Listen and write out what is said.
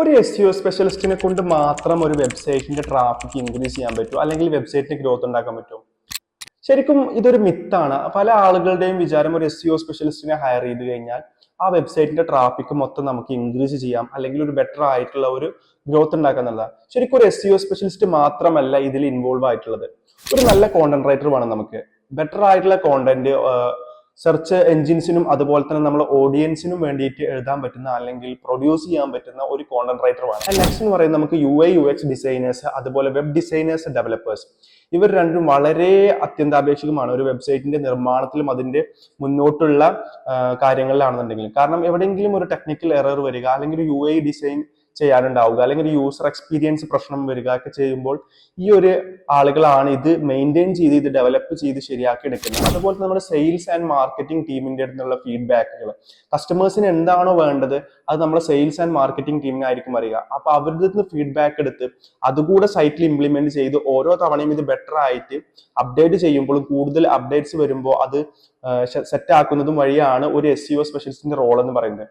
ഒരു S U സ്പെഷ്യലിസ്റ്റിനെ കൊണ്ട് മാത്രം ഒരു വെബ്സൈറ്റിന്റെ ട്രാഫിക് ഇൻക്രീസ് ചെയ്യാൻ പറ്റും അല്ലെങ്കിൽ വെബ്സൈറ്റിന് ഗ്രോത്ത് ഉണ്ടാക്കാൻ പറ്റും. ശരിക്കും ഇതൊരു മിത്താണ് പല ആളുകളുടെയും വിചാരം ഒരു എസ് യു സ്പെഷ്യലിസ്റ്റിനെ ഹയർ ചെയ്ത് കഴിഞ്ഞാൽ ആ വെബ്സൈറ്റിന്റെ ട്രാഫിക് മൊത്തം നമുക്ക് ഇൻക്രീസ് ചെയ്യാം അല്ലെങ്കിൽ ഒരു ബെറ്റർ ആയിട്ടുള്ള ഒരു ഗ്രോത്ത് എന്നുള്ളതാണ്. ശരിക്കും ഒരു എസ് യു സ്പെഷ്യലിസ്റ്റ് മാത്രമല്ല ഇതിൽ ഇൻവോൾവ് ആയിട്ടുള്ളത്. ഒരു നല്ല കോണ്ടന്റ് റൈറ്റർ വേണം നമുക്ക്. ബെറ്റർ ആയിട്ടുള്ള കോണ്ടന്റ് സെർച്ച് എൻജിൻസിനും അതുപോലെ തന്നെ നമ്മൾ ഓഡിയൻസിനും വേണ്ടിയിട്ട് എഴുതാൻ പറ്റുന്ന അല്ലെങ്കിൽ പ്രൊഡ്യൂസ് ചെയ്യാൻ പറ്റുന്ന ഒരു കോണ്ടന്റ് റൈറ്റർ ആണ് നെക്സ്റ്റ് എന്ന് പറയുന്നത് നമുക്ക് U I U X designers അതുപോലെ വെബ് ഡിസൈനേഴ്സ് ഡെവലപ്പേഴ്സ് ഇവർ രണ്ടും വളരെ അത്യന്താപേക്ഷികമാണ് ഒരു വെബ്സൈറ്റിന്റെ നിർമ്മാണത്തിലും അതിന്റെ മുന്നോട്ടുള്ള കാര്യങ്ങളിലാണെന്നുണ്ടെങ്കിൽ കാരണം എവിടെയെങ്കിലും ഒരു ടെക്നിക്കൽ എറർ വരിക അല്ലെങ്കിൽ യു ഐ ഡിസൈൻ ചെയ്യാനുണ്ടാവുക. അല്ലെങ്കിൽ യൂസർ എക്സ്പീരിയൻസ് പ്രശ്നം വരിക ഒക്കെ ചെയ്യുമ്പോൾ ഈ ഒരു ആളുകളാണ് ഇത് മെയിന്റെയിൻ ചെയ്ത് ഇത് ഡെവലപ്പ് ചെയ്ത് ശരിയാക്കി എടുക്കുന്നത്. അതുപോലെ നമ്മുടെ സെയിൽസ് ആൻഡ് മാർക്കറ്റിംഗ് ടീമിന്റെ അടുത്തുള്ള ഫീഡ്ബാക്കുകൾ കസ്റ്റമേഴ്സിന് എന്താണോ വേണ്ടത് അത് നമ്മുടെ സെയിൽസ് ആൻഡ് മാർക്കറ്റിംഗ് ടീമിനായിരിക്കും അറിയുക. അപ്പൊ അവരുടെ നിന്ന് ഫീഡ്ബാക്ക് എടുത്ത് അതുകൂടെ സൈറ്റിൽ ഇംപ്ലിമെന്റ് ചെയ്ത് ഓരോ തവണയും ഇത് ബെറ്റർ ആയിട്ട് അപ്ഡേറ്റ് ചെയ്യുമ്പോഴും കൂടുതൽ അപ്ഡേറ്റ്സ് വരുമ്പോൾ അത് സെറ്റ് ആക്കുന്നതും വഴിയാണ് ഒരു എസ് ഒ സ്പെഷ്യലിസ്റ്റിന്റെ റോൾ എന്ന് പറയുന്നത്.